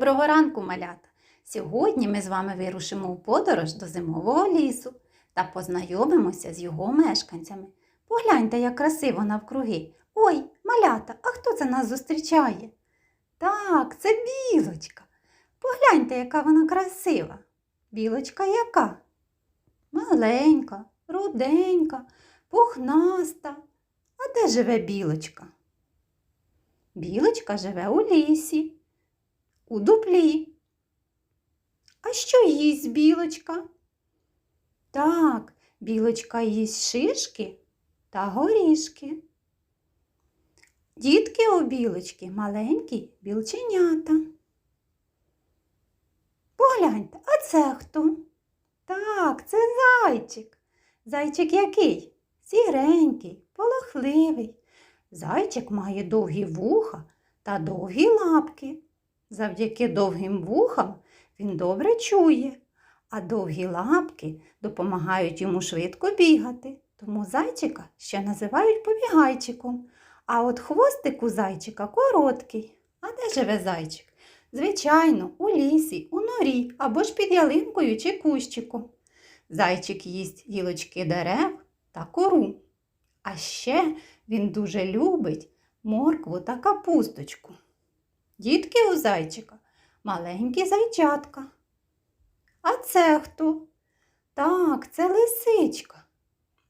Доброго ранку, малята! Сьогодні ми з вами вирушимо у подорож до зимового лісу та познайомимося з його мешканцями. Погляньте, як красиво навкруги. Ой, малята, а хто це нас зустрічає? Так, це білочка. Погляньте, яка вона красива. Білочка яка? Маленька, руденька, пухнаста. А де живе білочка? Білочка живе у лісі у дуплі. А що їсть білочка? Так, білочка їсть шишки та горішки. Дітки у білочки маленькі білченята. Погляньте, а це хто? Так, це зайчик. Зайчик який? Сіренький, полохливий. Зайчик має довгі вуха та довгі лапки. Завдяки довгим вухам він добре чує, а довгі лапки допомагають йому швидко бігати. Тому зайчика ще називають побігайчиком. А от хвостик у зайчика короткий. А де живе зайчик? Звичайно, у лісі, у норі або ж під ялинкою чи кущиком. Зайчик їсть гілочки дерев та кору. А ще він дуже любить моркву та капусточку. Дітки у зайчика маленькі зайчатка. А це хто? Так, це лисичка.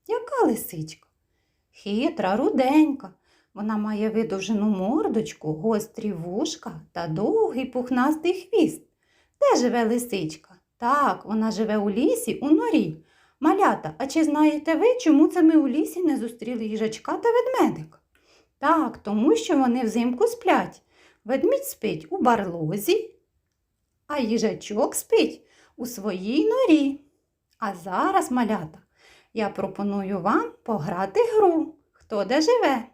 Яка лисичка? Хитра, руденька. Вона має видовжену мордочку, гострі вушка та довгий пухнастий хвіст. Де живе лисичка? Так, вона живе у лісі у норі. Малята, а чи знаєте ви, чому це ми у лісі не зустріли їжачка та ведмедика? Так, тому що вони взимку сплять. Ведмідь спить у барлозі, а їжачок спить у своїй норі. А зараз, малята, я пропоную вам пограти гру. Хто де живе?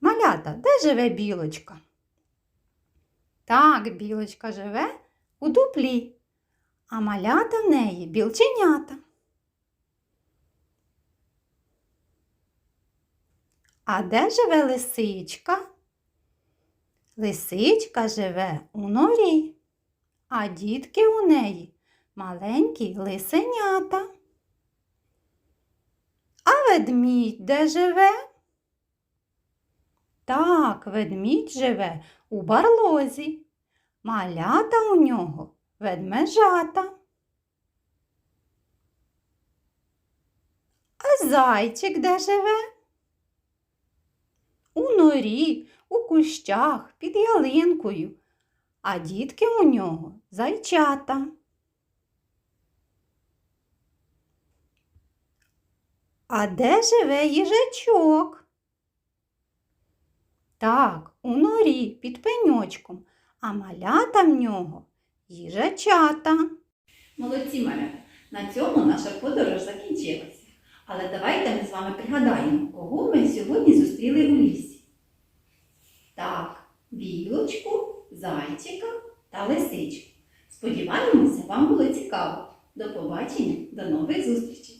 Малята, де живе білочка? Так, білочка живе у дуплі, а малята в неї білченята. А де живе лисичка? Лисичка живе у норі, а дітки у неї маленькі лисенята. А ведмідь де живе? Так, ведмідь живе у барлозі. Малята у нього ведмежата. А зайчик де живе? У у кущах, під ялинкою, а дітки у нього зайчата. А де живе їжачок? Так, у норі під пеньочком, а малята в нього їжачата. Молодці малята! На цьому наша подорож закінчилася. Але давайте ми з вами пригадаємо, кого ми сьогодні зустріли у лісі. Білочку, зайчика та лисичку. Сподіваємося, вам було цікаво. До побачення, до нових зустрічей!